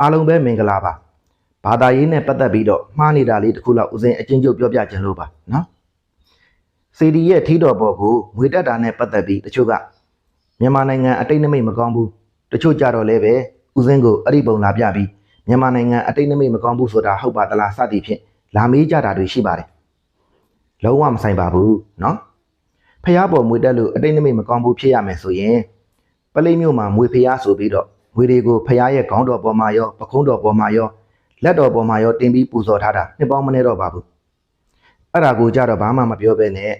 အားလုံးပဲမင်္ဂလာပါဘာသာရေးနဲ့ပတ်သက်ပြီးတော့မှားနေတာလေးတစ်ခုလောက်ဦးစင်အချင်းချုပ်ပြောပြခြင်းလို့ပါနော်စီဒီရဲ့ထီတော်ဘော်ကိုငွေတက်တာနဲ့ပတ်သက်ပြီးတချို့ကမြန်မာနိုင်ငံအတိတ်နမိတ်မကောင်းဘူးတချို့ကြတော့လည်းပဲဦးစင်ကိုအဲ့ဒီပုံလာပြပြီးမြန်မာနိုင်ငံအတိတ်နမိတ်မကောင်းဘူးဆိုတာဟုတ်ပါသလားစသည်ဖြင့်လာမေးကြတာတွေရှိပါတယ်လုံးဝမဆိုင်ပါဘူးနော်ဖះပေါ်မွေတက်လို့အတိတ်နမိတ်မကောင်းဘူးဖြစ်ရမယ်ဆိုရင်ပလိမြို့မှာမွေဖះဆိုပြီးတော့ ငွေတွေကိုဖရားရဲ့ခေါင်းတော်ပေါ်မှာရောပခုံးတော်ပေါ်မှာရောလက်တော်ပေါ်မှာရောတင်ပြီးပူဇော်ထားတာနှစ်ပေါင်းမနေတော့ပါဘူးအဲ့ဒါကိုကြတော့ဘာမှမပြောဘဲနဲ့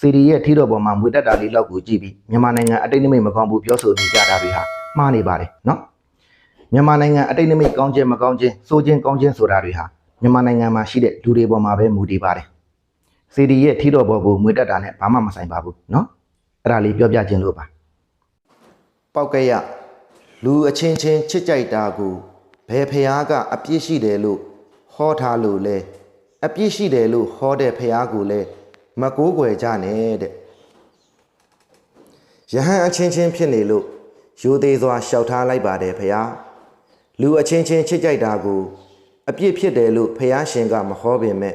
စီဒီရဲ့ထီတော်ပေါ်မှာငွေတက်တာလေးလောက်ကိုကြည့်ပြီးမြန်မာနိုင်ငံအတိတ်နိမိတ်မကောင်းဘူးပြောဆိုနေကြတာတွေဟာမှားနေပါတယ်နော်မြန်မာနိုင်ငံအတိတ်နိမိတ်ကောင်းခြင်းမကောင်းခြင်းစိုးခြင်းကောင်းခြင်းဆိုတာတွေဟာမြန်မာနိုင်ငံမှာရှိတဲ့လူတွေပေါ်မှာပဲမူတည်ပါတယ်စီဒီရဲ့ထီတော်ပေါ်ကိုငွေတက်တာနဲ့ဘာမှမဆိုင်ပါဘူးနော်အဲ့ဒါလေးပြောပြခြင်းလို့ပါပောက်ကရ လူအချင်းချင်းချစ်ကြိုက်တာကိုဘယ်ဖះကအပြစ်ရှိတယ်လို့ဟောထားလို့လဲအပြစ်ရှိတယ်လို့ဟောတဲ့ဖះကိုလဲမကိုးကွယ်ကြနဲ့တဲ့ယဟန်အချင်းချင်းဖြစ်နေလို့ယူသေးစွာရှောက်ထားလိုက်ပါတယ်ဖះလူအချင်းချင်းချစ်ကြိုက်တာကိုအပြစ်ဖြစ်တယ်လို့ဖះရှင်ကမဟောပင်မဲ့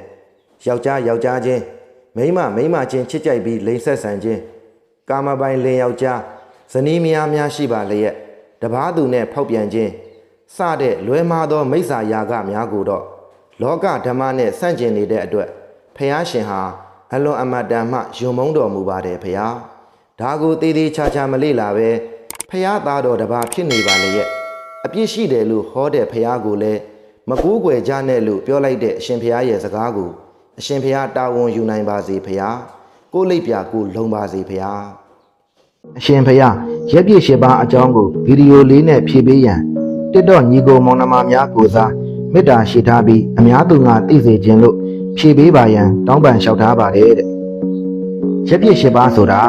ယောက်ျားယောက်ျားချင်းမိန်းမမိန်းမချင်းချစ်ကြိုက်ပြီးလိန်ဆက်ဆန်ခြင်းကာမပိုင်လင်ယောက်ျားဇနီးမယားများရှိပါလျက် တပားသူနဲ့ဖောက်ပြန်ခြင်းစတဲ့လွဲမားသောမိစ္ဆာယာကများကိုတော့လောကဓမ္မနဲ့ဆန့်ကျင်နေတဲ့အတွက်ဖះရှင်ဟာအလွန်အမတန်မှယုံမုန်းတော်မူပါတယ်ဖះဒါကိုသေးသေးချာချာမလေ့လာပဲဖះသားတော်တပါးဖြစ်နေပါလေရဲ့အပြစ်ရှိတယ်လို့ဟောတဲ့ဖះကိုလည်းမကူးကွယ်ကြနဲ့လို့ပြောလိုက်တဲ့အရှင်ဖះရဲ့စကားကိုအရှင်ဖះတာဝန်ယူနိုင်ပါစေဖះကိုလိပ်ပြကိုလုံပါစေဖះအရှင်ဖယား ရက်ပြည့်ရှိပါအကြောင်းကိုဗီဒီယိုလေးနဲ့ဖြည့်ပေးရန်တစ်တော့ညီကိုမောင်နှမများကိုစားမေတ္တာရှိထားပြီးအများသူငါသိစေခြင်းလို့ဖြည့်ပေးပါရန်တောင်းပန်လျှောက်ထားပါတယ်တဲ့ရက်ပြည့်ရှိပါဆိုတာ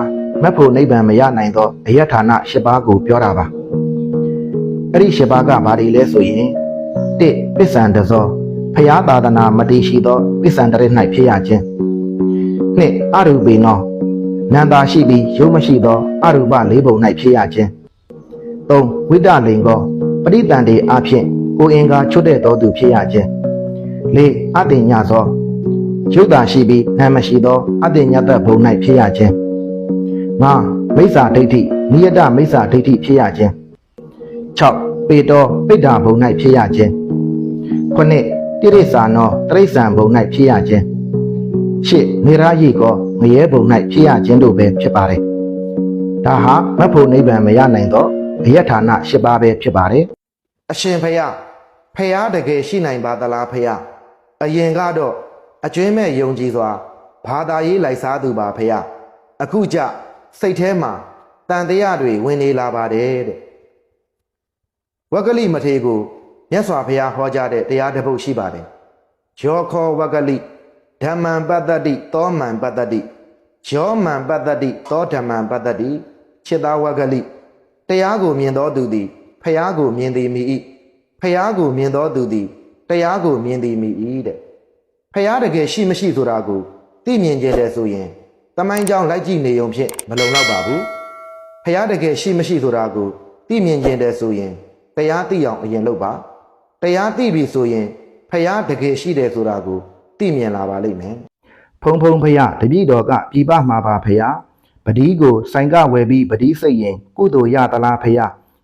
မက်ဖို့နိဗ္ဗာန်မရနိုင်သောအယတ္ဌာနရှိပါကိုပြောတာပါအဲ့ဒီရှိပါကဘာတွေလဲဆိုရင်တစ်ပစ္ဆန်တဇောဖယားသာသနာမတည်ရှိသောပစ္ဆန်တရ၌ဖြစ်ရခြင်းနှစ်အရူပေနော နန္တာရှိပြီးရုပ်မရှိသောအရူပလေးပုံ၌ဖြစ်ရခြင်း၃ဝိတလိန်ကောပရိတန်တေအဖြစ်ကိုအင်္ဂါချွတ်တဲ့သောသူဖြစ်ရခြင်း၄အတင်ညသောရုပ်တာရှိပြီးနာမရှိသောအတင်ညတဘုံ၌ဖြစ်ရခြင်း၅မိစ္ဆာဒိဋ္ဌိနိယတမိစ္ဆာဒိဋ္ဌိဖြစ်ရခြင်း၆ပေတောပိဋ္ဌာဘုံ၌ဖြစ်ရခြင်း9တိရိစ္ဆာနောတရိစ္ဆာန်ဘုံ၌ဖြစ်ရခြင်း ရှစ်နေရရိကောငရဲဘုံ၌ဖြစ်ရခြင်းတို့ပဲဖြစ်ပါတယ်။ဒါဟာမတ်ဖို့နိဗ္ဗာန်မရနိုင်တော့အယတ္ဌာဏ၈ပါးပဲဖြစ်ပါတယ်။အရှင်ဖယားဖယားတကယ်ရှိနိုင်ပါသလားဖယားအရင်ကတော့အကျွင်းမဲ့ယုံကြည်စွာဘာသာရေးလိုက်စားသူပါဖယားအခုကျစိတ်ထဲမှာတန်တရားတွေဝင်နေလာပါတယ်တဲ့ဝက္ကလိမထေရကိုမြတ်စွာဘုရားဟောကြားတဲ့တရားတစ်ပုဒ်ရှိပါတယ်။ယောခောဝက္ကလိ ဓမ္မံပတ္တတိသောမံပတ္တတိယောမံပတ္တတိသောဓမ္မံပတ္တတိခြေသားဝကလိတရားကိုမြင်သောသူသည်ဖျားကိုမြင်သည်မိ၏ဖျားကိုမြင်သောသူသည်တရားကိုမြင်သည်မိ၏တဲ့ဖျားတကယ်ရှိမရှိဆိုတာကိုသိမြင်ကြတယ်ဆိုရင်တမိုင်းကြောင်းလိုက်ကြည့်နေုံဖြင့်မလုံလောက်ပါဘူးဖျားတကယ်ရှိမရှိဆိုတာကိုသိမြင်ကြတယ်ဆိုရင်တရားသိအောင်အရင်လုပ်ပါတရားသိပြီဆိုရင်ဖျားတကယ်ရှိတယ်ဆိုတာကို သိမြင်လာပါလိမ့်မယ်။ဖုံဖုံဖရတပည့်တော်ကပြပမှာပါဖရပတိကိုဆိုင်ကဝယ်ပြီးပတိစိတ်ရင်ကုသိုလ်ရသလားဖရ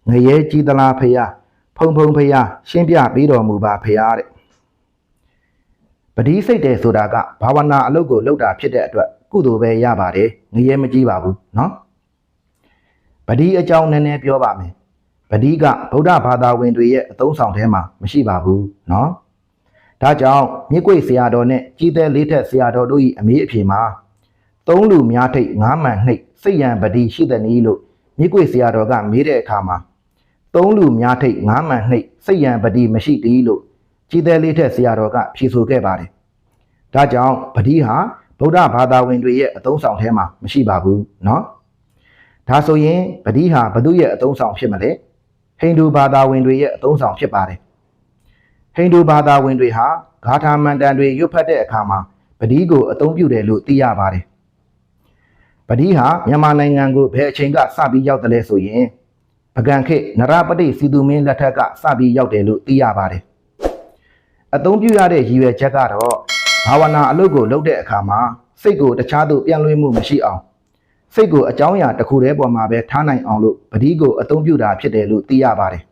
ငရဲကြီးသလားဖရဖုံဖုံဖရရှင်းပြပေးတော်မူပါဖရတဲ့ပတိစိတ်တယ်ဆိုတာကဘာဝနာအလုပ်ကိုလုပ်တာဖြစ်တဲ့အတွက်ကုသိုလ်ပဲရပါတယ်ငရဲမကြီးပါဘူးเนาะပတိအကြောင်းနည်းနည်းပြောပါမယ်ပတိကဗုဒ္ဓဘာသာဝင်တွေရဲ့အသုံးဆောင်ထဲမှာမရှိပါဘူးเนาะ ဒါကြောင့်မြစ်ကွေဆရာတော်နဲ့ကြီးသေးလေးထက်ဆရာတော်တို့၏အမေးအဖြေမှာသုံးလူများထိတ်ငါးမှန်နှိပ်စိတ်ရန်ပတိရှိတဲ့နည်းလို့မြစ်ကွေဆရာတော်ကမေးတဲ့အခါမှာသုံးလူများထိတ်ငါးမှန်နှိပ်စိတ်ရန်ပတိမရှိတည်းလို့ကြီးသေးလေးထက်ဆရာတော်ကဖြေဆိုခဲ့ပါတယ်။ဒါကြောင့်ပတိဟာဗုဒ္ဓဘာသာဝင်တွေရဲ့အသုံးဆောင်ထဲမှာမရှိပါဘူးเนาะ။ဒါဆိုရင်ပတိဟာဘု து ရဲ့အသုံးဆောင်ဖြစ်မလဲ။ဟိန္ဒူဘာသာဝင်တွေရဲ့အသုံးဆောင်ဖြစ်ပါတယ်။ ဟိန္ဒူဘာသာဝင်တွေဟာဂါထာမန္တန်တွေရွတ်ဖတ်တဲ့အခါမှာပတိကိုအသုံးပြုတယ်လို့သိရပါတယ်။ပတိဟာမြန်မာနိုင်ငံကိုဘယ်အချိန်ကစပြီးရောက်တယ်လဲဆိုရင်ပကံခေတ်နရပတိစီသူမင်းလက်ထက်ကစပြီးရောက်တယ်လို့သိရပါတယ်အသုံးပြုရတဲ့ရည်ရွယ်ချက်ကတော့ဘာဝနာအလုပ်ကိုလုပ်တဲ့အခါမှာစိတ်ကိုတခြားသို့ပြန်လွှဲမှုမရှိအောင်စိတ်ကိုအကြောင်းအရာတစ်ခုတည်းပေါ်မှာပဲထားနိုင်အောင်လို့ပတိကိုအသုံးပြုတာဖြစ်တယ်လို့သိရပါတယ်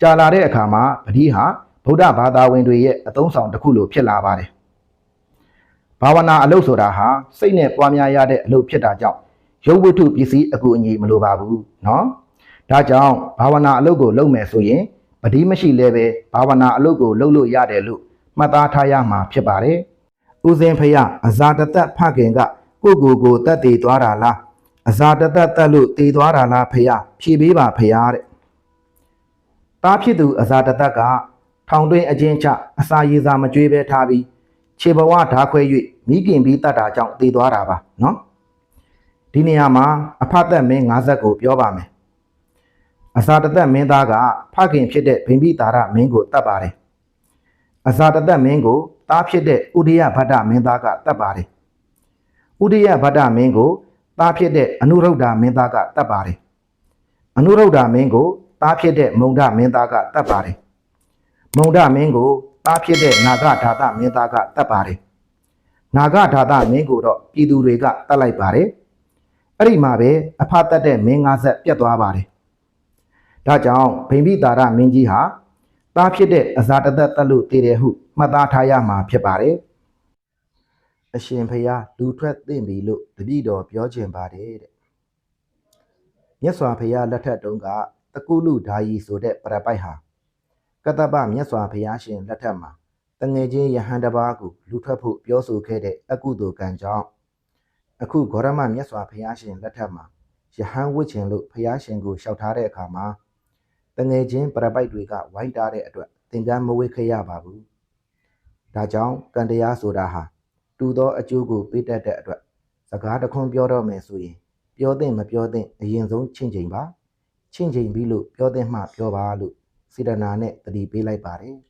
ကြာလာတဲ့အခါမှာပတိဟာဗုဒ္ဓဘာသာဝင်တွေရဲ့အသုံးဆောင်တစ်ခုလိုဖြစ်လာပါတယ်။ဘာဝနာအလုပ်ဆိုတာဟာစိတ်နဲ့ပွားများရတဲ့အလုပ်ဖြစ်တာကြောင့်ရုပ်ဝတ္ထုပစ္စည်းအကူအညီမလိုပါဘူးနော်။ဒါကြောင့်ဘာဝနာအလုပ်ကိုလုပ်မယ်ဆိုရင်ပတိမရှိလဲပဲဘာဝနာအလုပ်ကိုလုပ်လို့ရတယ်လို့မှတ်သားထားရမှာဖြစ်ပါတယ်။ဥစဉ်ဖရအဇာတသက်ဖခင်ကကိုကိုကိုတတ်တည်သွားတာလားအဇာတသက်တတ်လို့တည်သွားတာလားဖရဖြေပေးပါဖရတဲ့ တားဖြစ်သူအဇာတသက်ကထောင်တွင်းအချင်းချအစာရည်စာမကြွေးပဲထားပြီးခြေဘဝဓာခွဲ၍မိခင်ပြီးတတ်တာကြောင့်တည်သွားတာပါနော်။ဒီနေရာမှာအဖတ်သက်မင်း50ကိုပြောပါမယ်။အစာတသက်မင်းသားကဖခင်ဖြစ်တဲ့ဗိမ္ပိတာရမင်းကိုတတ်ပါတယ်။အစာတသက်မင်းကိုသားဖြစ်တဲ့ဥဒိယဗတ္တမင်းသားကတတ်ပါတယ်။ဥဒိယဗတ္တမင်းကိုသားဖြစ်တဲ့အနုရုဒ္ဓမင်းသားကတတ်ပါတယ်။အနုရုဒ္ဓမင်းကို သားဖြစ်တဲ့မုံဒမင်းသားကတတ်ပါတယ်။မုံဒမင်းကိုသားဖြစ်တဲ့နာဂဓာတမင်းသားကတတ်ပါတယ်။နာဂဓာတမင်းကိုတော့ပြည်သူတွေကတတ်လိုက်ပါတယ်။အဲ့ဒီမှာပဲအဖတ်တက်တဲ့မင်း၅ဆက်ပြတ်သွားပါတယ်။ဒါကြောင့်ဗိမ္ပိတာရမင်းကြီးဟာသားဖြစ်တဲ့အဇာတသက်တက်လို့တည်တယ်ဟုမှတ်သားထားရမှာဖြစ်ပါတယ်။အရှင်ဖျားလူထွက်သင့်ပြီလို့တပည့်တော်ပြောခြင်းပါတယ်တဲ့။မြတ်စွာဘုရားလက်ထက်တုန်းက တကုလူဓာယီဆိုတဲ့ပရပိုက်ဟာကတ္တပမြတ်စွာဘုရားရှင်လက်ထက်မှာတငယ်ချင်းယဟန်တစ်ပါးကိုလူထွက်ဖို့ပြောဆိုခဲ့တဲ့အကုသိုလ်ကံကြောင့်အခုဂေါရမမြတ်စွာဘုရားရှင်လက်ထက်မှာယဟန်ဝစ်ချင်လို့ဘုရားရှင်ကိုလျှောက်ထားတဲ့အခါမှာတငယ်ချင်းပရပိုက်တွေကဝိုင်းတားတဲ့အတွက်သင်္ကန်းမဝေခဲ့ရပါဘူး။ဒါကြောင့်ကံတရားဆိုတာဟာတူသောအကျိုးကိုပေးတတ်တဲ့အတွက်စကားတစ်ခွန်းပြောတော့မယ်ဆိုရင် ပြောသင့်မပြောသင့်အရင်ဆုံးချင့်ချိန်ပါ ချင့်ချိန်ပြီးလို့ပြောတဲ့မှပြောပါလို့စေတနာနဲ့တတိပေးလိုက်ပါတယ်။